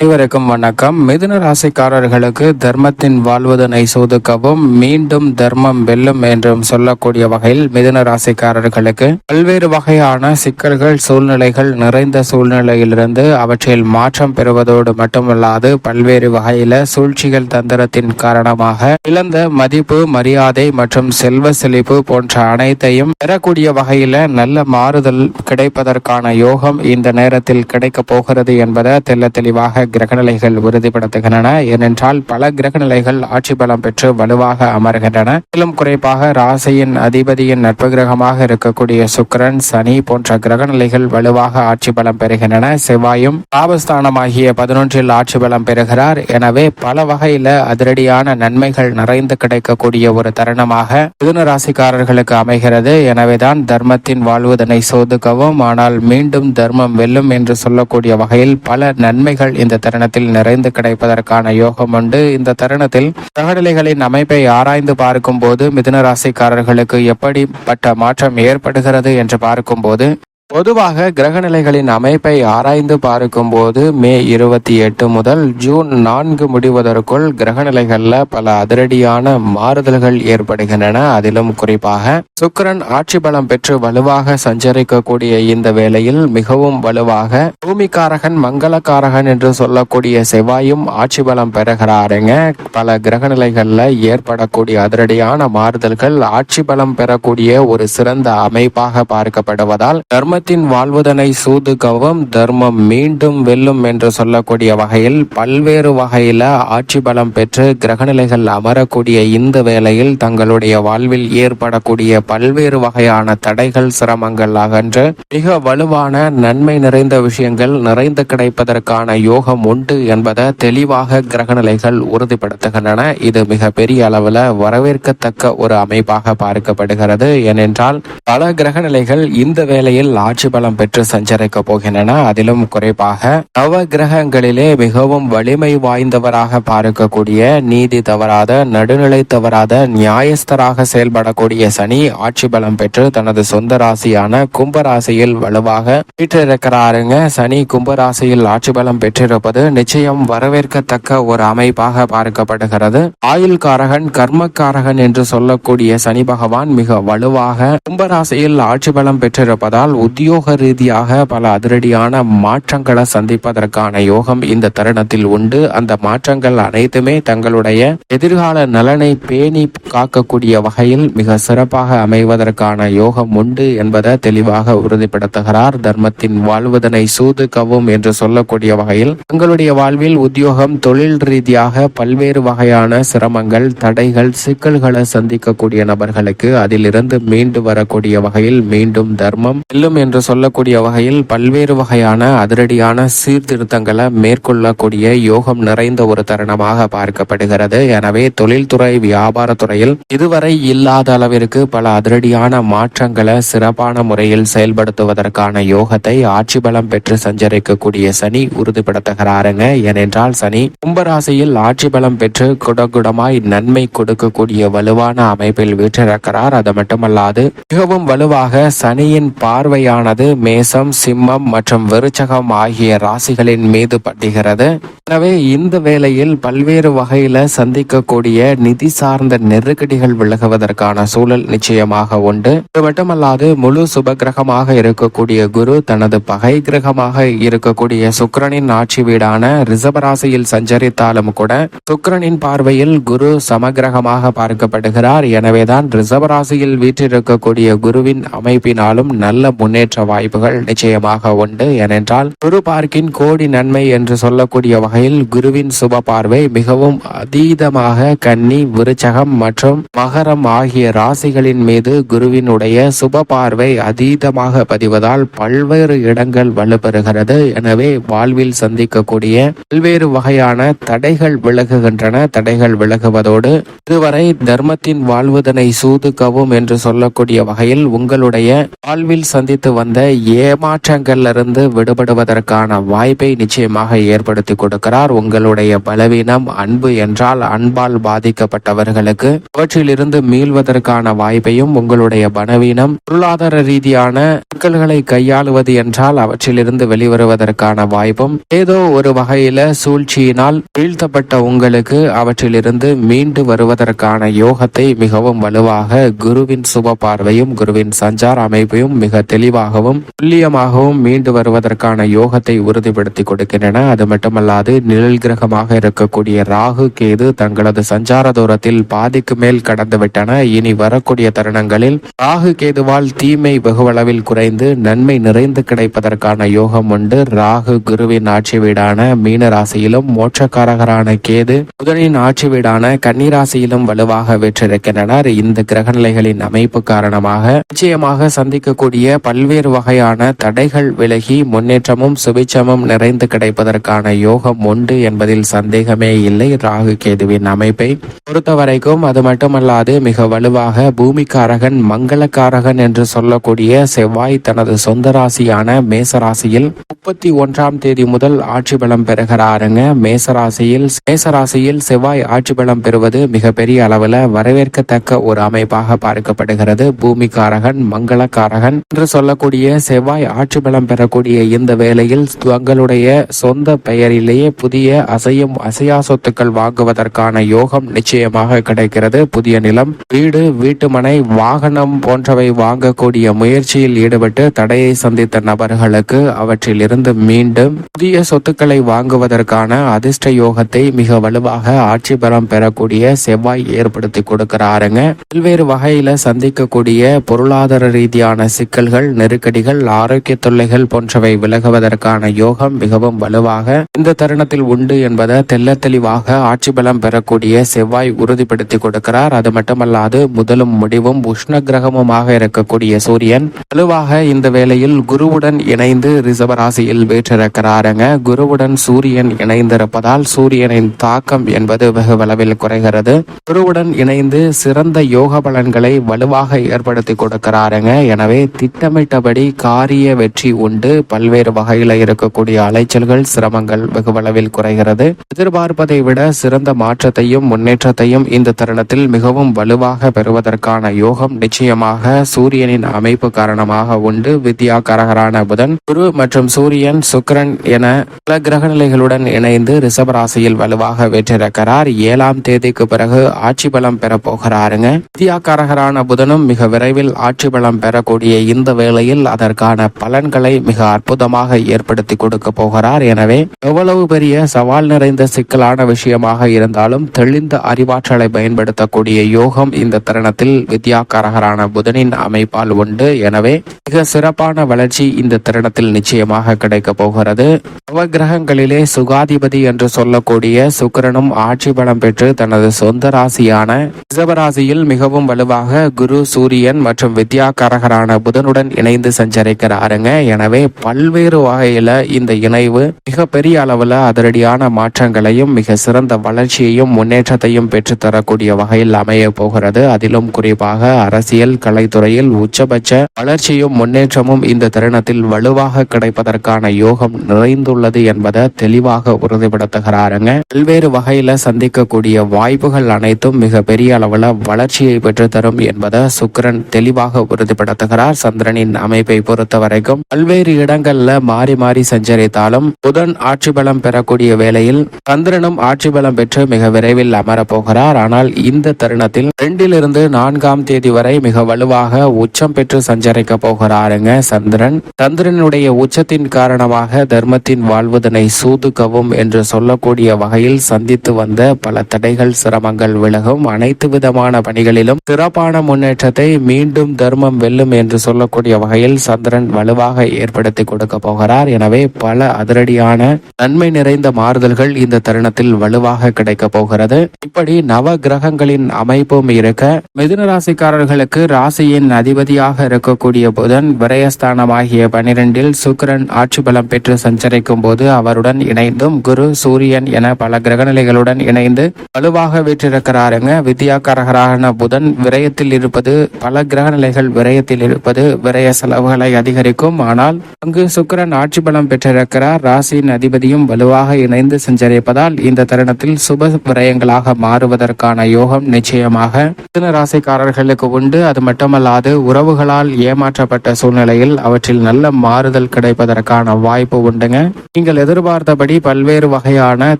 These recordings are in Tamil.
அனைவருக்கும் வணக்கம். மிதுன ராசிக்காரர்களுக்கு தர்மத்தின் வாழ்வதனை சோதுக்கவும் மீண்டும் தர்மம் வெல்லும் என்றும் சொல்லக்கூடிய வகையில் மிதுன ராசிக்காரர்களுக்கு பல்வேறு வகையான சிக்கல்கள் சூழ்நிலைகள் நிறைந்த சூழ்நிலையிலிருந்து அவற்றில் மாற்றம் பெறுவதோடு மட்டுமல்லாது பல்வேறு வகையில சூழ்ச்சிகள் தந்திரத்தின் காரணமாக இழந்த மதிப்பு மரியாதை மற்றும் செல்வ செழிப்பு போன்ற அனைத்தையும் பெறக்கூடிய வகையில நல்ல மாறுதல் கிடைப்பதற்கான யோகம் இந்த நேரத்தில் கிடைக்கப் போகிறது என்பதை தெல்ல தெளிவாக கிரகநிலைகள் உறுதிப்படுத்துகின்றன. ஏனென்றால் பல கிரகநிலைகள் ஆட்சி பலம் பெற்று வலுவாக அமர்கின்றன. மேலும் குறிப்பாக ராசியின் அதிபதியின் நட்பு கிரகமாக இருக்கக்கூடிய சுக்கிரன் சனி போன்ற கிரகநிலைகள் வலுவாக ஆட்சி பலம் பெறுகின்றன. செவ்வாயும் லாபஸ்தானமாகிய பதினொன்றில் ஆட்சி பலம் பெறுகிறார். எனவே பல வகையில அதிரடியான நன்மைகள் நிறைந்து கிடைக்கக்கூடிய ஒரு தருணமாக மிதுன ராசிக்காரர்களுக்கு அமைகிறது. எனவேதான் தர்மத்தின் வாழ்வதனை சோதுக்கவும் ஆனால் மீண்டும் தர்மம் வெல்லும் என்று சொல்லக்கூடிய வகையில் பல நன்மைகள் இந்த தருணத்தில் நிறைந்து கிடைப்பதற்கான யோகம் உண்டு. இந்த தருணத்தில் கிரகநிலைகளின் அமைப்பை ஆராய்ந்து பார்க்கும் போது மிதுன ராசிக்காரர்களுக்கு எப்படிப்பட்ட மாற்றம் ஏற்படுகிறது என்று பார்க்கும்போது பொதுவாக கிரகநிலைகளின் அமைப்பை ஆராய்ந்து பார்க்கும்போது மே இருபத்தி எட்டு முதல் ஜூன் நான்கு முடிவதற்குள் கிரகநிலைகளில் பல அதிரடியான மாறுதல்கள் ஏற்படுகின்றன. அதிலும் குறிப்பாக சுக்கிரன் ஆட்சி பலம் பெற்று வலுவாக சஞ்சரிக்கக்கூடிய இந்த வேளையில் மிகவும் வலுவாக பூமிக்காரகன் மங்களக்காரகன் என்று சொல்லக்கூடிய செவ்வாயும் ஆட்சி பலம் பெறுகிறாருங்க. பல கிரகநிலைகளில் ஏற்படக்கூடிய அதிரடியான மாறுதல்கள் ஆட்சி பலம் பெறக்கூடிய ஒரு சிறந்த அமைப்பாக பார்க்கப்படுவதால் தர்ம தர்மத்தின் வாழ்வதனை சூதுகவும் தர்மம் மீண்டும் வெல்லும் என்று சொல்லக்கூடிய வகையில் பல்வேறு வகையில ஆட்சி பலம் பெற்று கிரகநிலைகள் அமரக்கூடிய இந்த வேளையில் தங்களுடைய வாழ்வில் ஏற்படக்கூடிய பல்வேறு வகையான தடைகள் சிரமங்கள் அகன்று மிக வலுவான நன்மை நிறைந்த விஷயங்கள் நிறைந்து கிடைப்பதற்கான யோகம் உண்டு என்பதை தெளிவாக கிரகநிலைகள் உறுதிப்படுத்துகின்றன. இது மிக பெரிய அளவில் வரவேற்கத்தக்க ஒரு அமைப்பாக பார்க்கப்படுகிறது. ஏனென்றால் பல கிரகநிலைகள் இந்த வேளையில் ஆட்சி பலம் பெற்று சஞ்சரிக்க போகின்றன. அதிலும் குறைவாக நவ கிரகங்களிலே மிகவும் வலிமை வாய்ந்தவராக பார்க்கக்கூடிய நீதி தவறாத நடுநிலை தவறாத நியாயஸ்தராக செயல்படக்கூடிய சனி ஆட்சி பலம் பெற்று தனது சொந்த ராசியான கும்பராசியில் வலுவாக வீற்றிருக்கிறாருங்க. சனி கும்பராசியில் ஆட்சி பலம் பெற்றிருப்பது நிச்சயம் வரவேற்கத்தக்க ஒரு அமைப்பாக பார்க்கப்படுகிறது. ஆயுள் காரகன் கர்மக்காரகன் என்று சொல்லக்கூடிய சனி பகவான் மிக வலுவாக கும்பராசியில் ஆட்சி பலம் பெற்றிருப்பதால் உத்தியோக ரீதியாக பல அதிரடியான மாற்றங்களை சந்திப்பதற்கான யோகம் இந்த தருணத்தில் உண்டு. அந்த மாற்றங்கள் அனைத்துமே தங்களுடைய எதிர்கால நலனை பேணி காக்கக்கூடிய வகையில் மிக சிறப்பாக அமைவதற்கான யோகம் உண்டு என்பதை தெளிவாக உறுதிப்படுத்துகிறார். தர்மத்தின் வாழ்வதனை சூது கவும் என்று சொல்லக்கூடிய வகையில் தங்களுடைய வாழ்வில் உத்தியோகம் தொழில் ரீதியாக பல்வேறு வகையான சிரமங்கள் தடைகள் சிக்கல்களை சந்திக்கக்கூடிய நபர்களுக்கு அதிலிருந்து மீண்டு வரக்கூடிய வகையில் மீண்டும் தர்மம். செல்லும் என்று சொல்லக்கூடிய வகையில் பல்வேறு வகையான அதிரடியான சீர்திருத்தங்களை மேற்கொள்ளக்கூடிய யோகம் நிறைந்த ஒரு தருணமாக பார்க்கப்படுகிறது. எனவே தொழில்துறை வியாபாரத்துறையில் இதுவரை இல்லாத அளவிற்கு பல அதிரடியான மாற்றங்களை சிறப்பான முறையில் செயல்படுத்துவதற்கான யோகத்தை ஆட்சி பலம் பெற்று சஞ்சரிக்கக்கூடிய சனி உறுதிப்படுத்துகிறாருங்க. ஏனென்றால் சனி கும்பராசியில் ஆட்சி பலம் பெற்று குடகுடமாய் நன்மை கொடுக்கக்கூடிய வலுவான அமைப்பில் வீற்றிருக்கிறார். அது மட்டுமல்லாது மிகவும் வலுவாக சனியின் பார்வையான பார்வையானது மேசம் சிம்மம் மற்றும் விருச்சகம் ஆகிய ராசிகளின் மீது பட்டுகிறது. எனவே இந்த வேளையில் பல்வேறு வகையில சந்திக்கக்கூடிய நிதி சார்ந்த நெருக்கடிகள் விலகுவதற்கான சூழல் நிச்சயமாக உண்டு. இது மட்டுமல்லாது முழு சுப கிரகமாக இருக்கக்கூடிய குரு தனது பகை கிரகமாக இருக்கக்கூடிய சுக்கிரனின் ஆட்சி வீடான ரிசபராசியில் சஞ்சரித்தாலும் கூட சுக்கிரனின் பார்வையில் குரு சமகிரகமாக பார்க்கப்படுகிறார். எனவேதான் ரிசபராசியில் வீற்றிருக்கக்கூடிய குருவின் அமைப்பினாலும் நல்ல முன்னேற்ற வாய்ப்புகள் நிச்சயமாக உண்டு. ஏனென்றால் குரு பார்க்கின் கோடி நன்மை என்று சொல்லக்கூடிய வகையில் குருவின் சுப பார்வை மிகவும் அதீதமாக கன்னி விருச்சகம் மற்றும் மகரம் ஆகிய ராசிகளின் மீது குருவினுடைய சுப பார்வை அதீதமாக பதிவதால் பல்வேறு இடங்கள் வலுப்பெறுகிறது. எனவே வாழ்வில் சந்திக்கக்கூடிய பல்வேறு வகையான தடைகள் விலகுகின்றன. தடைகள் விலகுவதோடு இதுவரை தர்மத்தின் வாழ்வதனை சூதுக்கவும் என்று சொல்லக்கூடிய வகையில் உங்களுடைய வாழ்வில் சந்தித்து வந்த ஏமாற்றங்கள்லிருந்து விடுபடுவதற்கான வாய்ப்பை நிச்சயமாக ஏற்படுத்தி கொடுக்கிறார். உங்களுடைய பலவீனம் அன்பு என்றால் அன்பால் பாதிக்கப்பட்டவர்களுக்கு அவற்றிலிருந்து மீள்வதற்கான வாய்ப்பையும் உங்களுடைய பலவீனம் பொருளாதார ரீதியான சிக்கல்களை கையாளுவது என்றால் அவற்றிலிருந்து வெளிவருவதற்கான வாய்ப்பும் ஏதோ ஒரு வகையில சூழ்ச்சியினால் வீழ்த்தப்பட்ட உங்களுக்கு அவற்றிலிருந்து மீண்டு வருவதற்கான யோகத்தை மிகவும் வலுவாக குருவின் சுப பார்வையும் குருவின் சஞ்சார அமைப்பையும் மிக தெளிவாக தெளிவாகவும் துல்லியமாகவும் மீண்டு வருவதற்கான யோகத்தை உறுதிப்படுத்தி கொடுக்கின்றன. அது மட்டுமல்லாது நிழல் கிரகமாக இருக்கக்கூடிய ராகு கேது தங்களது சஞ்சார தூரத்தில் பாதிக்கு மேல் கடந்து விட்டன இனி வரக்கூடிய தருணங்களில் ராகு கேதுவால் தீமை வெகுவளவில் குறைந்து நன்மை நிறைந்து கிடைப்பதற்கான யோகம் உண்டு. ராகு குருவின் ஆட்சி வீடான மீன ராசியிலும் மோட்சக்காரகரான கேது புதனின் ஆட்சி வீடான கன்னிராசியிலும் வலுவாக வெற்றிருக்கின்றனர். இந்த கிரகநிலைகளின் அமைப்பு காரணமாக நிச்சயமாக சந்திக்கக்கூடிய பல்வேறு வகையான தடைகள் விலகி முன்னேற்றமும் சுபிச்சமும் நிறைந்து கிடைப்பதற்கான யோகம் உண்டு என்பதில் சந்தேகமே இல்லை. ராகு கேதுவின் அமைப்பை பொறுத்தவரைக்கும் அது மட்டுமல்லாது மிக வலுவாக பூமிக்காரகன் மங்களக்காரகன் என்று சொல்லக்கூடிய செவ்வாய் தனது சொந்த ராசியான மேசராசியில் முப்பத்தி ஒன்றாம் தேதி முதல் ஆட்சி பலம் பெறுகிறாருங்க. மேசராசியில் மேசராசியில் செவ்வாய் ஆட்சி பலம் பெறுவது மிகப்பெரிய அளவில் வரவேற்கத்தக்க ஒரு அமைப்பாக பார்க்கப்படுகிறது. பூமிக்காரகன் மங்களக்காரகன் என்று சொல்ல சொல்லக்கூடிய செவ்வாய் ஆட்சி பலம் பெறக்கூடிய இந்த வேளையில் தங்களுடைய சொந்த பெயரிலேயே புதிய அசையும் அசையா சொத்துக்கள் வாங்குவதற்கான யோகம் நிச்சயமாக கிடைக்கிறது. புதிய நிலம் வீடு வீட்டுமனை வாகனம் போன்றவை வாங்கக்கூடிய முயற்சியில் ஈடுபட்டு தடையை சந்தித்த நபர்களுக்கு அவற்றில் இருந்து மீண்டும் புதிய சொத்துக்களை வாங்குவதற்கான அதிர்ஷ்ட யோகத்தை மிக வலுவாக ஆட்சி பலம் பெறக்கூடிய செவ்வாய் ஏற்படுத்தி கொடுக்கிறாருங்க. பல்வேறு வகையில சந்திக்கக்கூடிய பொருளாதார ரீதியான சிக்கல்கள் நெருக்கடிகள் ஆரோக்கிய தொல்லைகள் போன்றவை விலகுவதற்கான யோகம் மிகவும் வலுவாக இந்த தருணத்தில் உண்டு என்பதை தெல்ல தெளிவாக ஆட்சி பலம் பெறக்கூடிய செவ்வாய் உறுதிப்படுத்தி கொடுக்கிறார். அது மட்டுமல்லாது முதலும் முடிவும் உஷ்ண கிரகமுமாக இருக்கக்கூடிய சூரியன் வலுவாக இந்த வேளையில் குருவுடன் இணைந்து ரிசவராசியில் வேற்றிருக்கிறாருங்க. குருவுடன் சூரியன் இணைந்திருப்பதால் சூரியனின் தாக்கம் என்பது வெகு வளவில் குறைகிறது. குருவுடன் இணைந்து சிறந்த யோக பலன்களை வலுவாக ஏற்படுத்தி கொடுக்கிறாருங்க. எனவே திட்டமிட்ட திட்டமிட்டபடி காரிய வெற்றி உண்டு. பல்வேறு வகையில இருக்கக்கூடிய அலைச்சல்கள் சிரமங்கள் வெகுவளவில் குறைகிறது. எதிர்பார்ப்பதை விட சிறந்த மாற்றத்தையும் முன்னேற்றத்தையும் இந்த தருணத்தில் மிகவும் வலுவாக பெறுவதற்கான யோகம் நிச்சயமாக சூரியனின் அமைப்பு காரணமாக உண்டு. வித்யா கரகரான புதன் குரு மற்றும் சூரியன் சுக்கிரன் என பல கிரகநிலைகளுடன் இணைந்து ரிஷபராசியில் வலுவாக வெற்றிருக்கிறார் ஏழாம் தேதிக்கு பிறகு ஆட்சி பலம் பெற போகிறாருங்க. வித்யாகாரகரான புதனும் மிக விரைவில் ஆட்சி பலம் பெறக்கூடிய இந்த வேளையில் அதற்கான பலன்களை மிக அற்புதமாக ஏற்படுத்தி கொடுக்க போகிறார். எனவே எவ்வளவு பெரிய சவால் நிறைந்த சிக்கலான விஷயமாக இருந்தாலும் தெளிந்த அறிவாற்றலை பயன்படுத்தக்கூடிய யோகம் இந்த தருணத்தில் வித்யாகாரகரான புதனின் அமைப்பால் உண்டு. எனவே மிக சிறப்பான வளர்ச்சி இந்த தருணத்தில் நிச்சயமாக கிடைக்க போகிறது. நவகிரகங்களிலே சுகாதிபதி என்று சொல்லக்கூடிய சுக்கிரனும் ஆட்சி பலம் பெற்று தனது சொந்த ராசியான ரிசவராசியில் மிகவும் வலுவாக குரு சூரியன் மற்றும் வித்யாகாரகரான புதனுடன் இணைந்து சஞ்சரிக்கிறாருங்க. எனவே பல்வேறு வகையில இந்த இணைவு மிக பெரிய அளவுல அதிரடியான மாற்றங்களையும் மிக சிறந்த வளர்ச்சியையும் முன்னேற்றத்தையும் பெற்று தரக்கூடிய வகையில் அமைய போகிறது. அதிலும் குறிப்பாக அரசியல் கலைத்துறையில் உச்சபட்ச வளர்ச்சியும் முன்னேற்றமும் இந்த தருணத்தில் வலுவாக கிடைப்பதற்கான யோகம் நிறைந்துள்ளது என்பதை தெளிவாக உறுதிப்படுத்துகிறாருங்க. பல்வேறு வகையில சந்திக்கக்கூடிய வாய்ப்புகள் அனைத்தும் மிக பெரிய அளவுல வளர்ச்சியை பெற்று தரும் என்பதை சுக்கரன் தெளிவாக உறுதிப்படுத்துகிறார். சந்திரனின் அமைப்பை பொறுத்த வரைக்கும் பல்வேறு இடங்கள்ல மாறி மாறி சஞ்சரித்தாலும் புதன் ஆட்சி பலம் பெறக்கூடிய வேளையில் சந்திரனும் ஆட்சி பலம் பெற்று மிக விரைவில் அமரப்போகிறார் ஆனால் இந்த தருணத்தில் ரெண்டிலிருந்து நான்காம் தேதி வரை மிக வலுவாக உச்சம் பெற்று சஞ்சரிக்க போகிறாருங்க சந்திரன். சந்திரனுடைய உச்சத்தின் காரணமாக தர்மத்தின் வாழ்வதனை சூதுக்கவும் என்று சொல்லக்கூடிய வகையில் சந்தித்து வந்த பல தடைகள் சிரமங்கள் விலகும். அனைத்து விதமான பணிகளிலும் சிறப்பான முன்னேற்றத்தை மீண்டும் தர்மம் வெல்லும் என்று சொல்லக்கூடிய வகையில் சந்திரன் வலுவாக ஏற்படுத்தி கொடுக்க போகிறார். எனவே பல அதிரடியான நன்மை நிறைந்த மாறுதல்கள் இந்த தருணத்தில் வலுவாக கிடைக்க போகிறது. இப்படி நவ கிரகங்களின் அமைப்பும் இருக்க மிதுன ராசிக்காரர்களுக்கு ராசியின் அதிபதியாக இருக்கக்கூடிய புதன் விரயஸ்தானமாகிய பனிரெண்டில் சுக்கிரன் ஆட்சி பலம் பெற்று சஞ்சரிக்கும் போது அவருடன் இணைந்தும் குரு சூரியன் என பல கிரகநிலைகளுடன் இணைந்து வலுவாக வீற்றிருக்கிறாருங்க. வித்யாகாரகரான புதன் விரயத்தில் இருப்பது பல கிரகநிலைகள் விரயத்தில் இருப்பது விரய செலவுகளை அதிகரிக்கும். ஆனால் அங்கு சுக்கிரன் ஆட்சி பலம் பெற்றிருக்கிறார். ராசியின் அதிபதியும் வலுவாக இணைந்து சஞ்சரிப்பதால் இந்த தருணத்தில் சுப விரயங்களாக மாறுவதற்கான யோகம் நிச்சயமாக மிதுன ராசிக்காரர்களுக்கு உண்டு. அது மட்டுமல்லாது உறவுகளால் ஏமாற்றப்பட்ட சூழ்நிலையில் அவற்றில் நல்ல மாறுதல் கிடைப்பதற்கான வாய்ப்பு உண்டுங்க. நீங்கள் எதிர்பார்த்தபடி பல்வேறு வகையான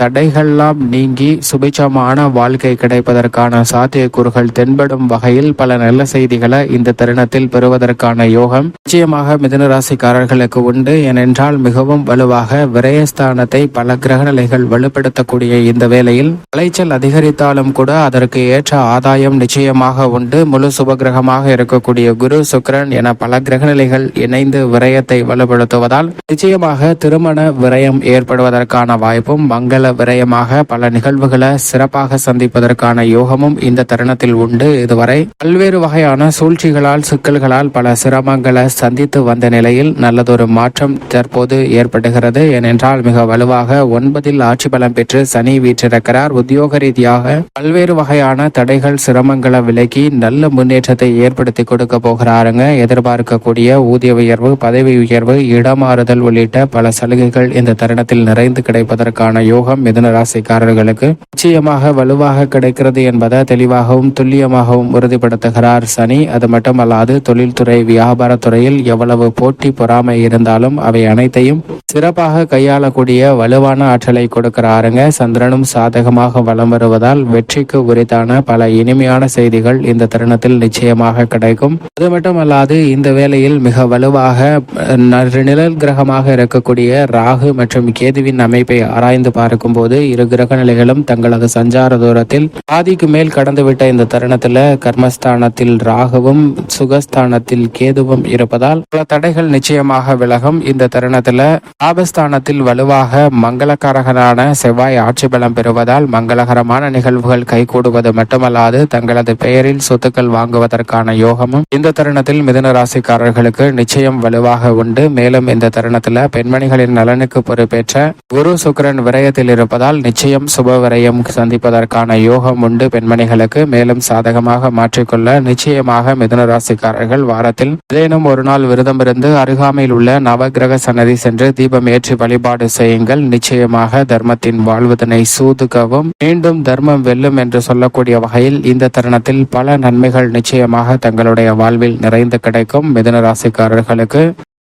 தடைகள்லாம் நீங்கி சுபிச்சமான வாழ்க்கை கிடைப்பதற்கான சாத்தியக்கூறுகள் தென்படும் வகையில் பல நல்ல செய்திகளை இந்த தருணத்தில் பெறுவதற்கான யோகம் நிச்சயமாக மிதுன ராசிக்காரர்களுக்கு உண்டு. ஏனென்றால் மிகவும் வலுவாக விரயஸ்தானத்தை பல கிரகநிலைகள் வலுப்படுத்தக்கூடிய இந்த வேளையில் அலைச்சல் அதிகரித்தாலும் கூட அதற்கு ஏற்ற ஆதாயம் நிச்சயமாக உண்டு. முழு சுபகிரகமாக இருக்கக்கூடிய குரு சுக்கிரன் என பல கிரகநிலைகள் இணைந்து விரயத்தை வலுப்படுத்துவதால் நிச்சயமாக திருமண விரயம் ஏற்படுவதற்கான வாய்ப்பும் மங்கள விரயமாக பல நிகழ்வுகளை சிறப்பாக சந்திப்பதற்கான யோகமும் இந்த தருணத்தில் உண்டு. இதுவரை பல்வேறு வகையான சூழ்ச்சிகளால் சிக்கல்களால் பல சிரமங்கள் சந்தித்து வந்த நிலையில் நல்லதொரு மாற்றம் தற்போது ஏற்படுகிறது. ஏனென்றால் மிக வலுவாக ஒன்பதில் ஆட்சி பலம் பெற்று சனி வீற்றிருக்கிறார். உத்தியோக ரீதியாக பல்வேறு வகையான தடைகள் சிரமங்களை விலக்கி நல்ல முன்னேற்றத்தை ஏற்படுத்தி கொடுக்க போகிறாருங்க. எதிர்பார்க்கக்கூடிய ஊதிய உயர்வு பதவி உயர்வு இடமாறுதல் உள்ளிட்ட பல சலுகைகள் இந்த தருணத்தில் நிறைந்து கிடைப்பதற்கான யோகம் மிதுன ராசிக்காரர்களுக்கு நிச்சயமாக வலுவாக கிடைக்கிறது என்பதை தெளிவாகவும் துல்லியமாகவும் உறுதிப்படுத்துகிறார் சனி. அது மட்டுமல்லாது தொழில்துறை துறையில் எவ்வளவு போட்டி பொறாமை இருந்தாலும் அவை அனைத்தையும் சிறப்பாக கையாளக்கூடிய வலுவான ஆற்றலை கொடுக்கிறாருங்க. சந்திரனும் சாதகமாக வலம் வருவதால் வெற்றிக்கு உரித்தான பல இனிமையான செய்திகள் இந்த தருணத்தில் நிச்சயமாக கிடைக்கும். அது மட்டுமல்லாது இந்த வேளையில் மிக வலுவாக நிழல் கிரகமாக இருக்கக்கூடிய ராகு மற்றும் கேதுவின் அமைப்பை ஆராய்ந்து பார்க்கும்போது இரு கிரக நிலைகளும் தங்களது சஞ்சார தூரத்தில் பாதிக்கு மேல் கடந்துவிட்ட இந்த தருணத்தில் கர்மஸ்தானத்தில் ராகுவும் சுகஸ்தானத்தில் கேதுவும் இருப்பதால் பல தடைகள் நிச்சயமாக விலகும். இந்த தருணத்துல ஆபஸ்தானத்தில் வலுவாக மங்களக்காரகனான செவ்வாய் ஆட்சி பலம் பெறுவதால் மங்களகரமான நிகழ்வுகள் கைகூடுவது மட்டுமல்லாது தங்களது பெயரில் சொத்துக்கள் வாங்குவதற்கான யோகமும் இந்த தருணத்தில் மிதுன ராசிக்காரர்களுக்கு நிச்சயம் வலுவாக உண்டு. மேலும் இந்த தருணத்துல பெண்மணிகளின் நலனுக்கு பொறுப்பேற்ற குரு சுக்கிரன் விரயத்தில் இருப்பதால் நிச்சயம் சுப விரயம் சந்திப்பதற்கான யோகம் உண்டு. பெண்மணிகளுக்கு மேலும் சாதகமாக மாற்றிக்கொள்ள நிச்சயமாக மிதுன ராசிக்காரர்கள் வாரத்தில் ஏதேனும் ஒரு நாள் விரதம் இருந்து அருகாமையில் உள்ள நவகிரக சன்னதி சென்று தீபம் ஏற்றி வழிபாடு செய்யுங்கள். நிச்சயமாக தர்மத்தின் வாழ்வதனை சூதுகவும் மீண்டும் தர்மம் வெல்லும் என்று சொல்லக்கூடிய வகையில் இந்த தருணத்தில் பல நன்மைகள் நிச்சயமாக தங்களுடைய வாழ்வில் நிறைந்து கிடைக்கும். மிதன ராசிக்காரர்களுக்கு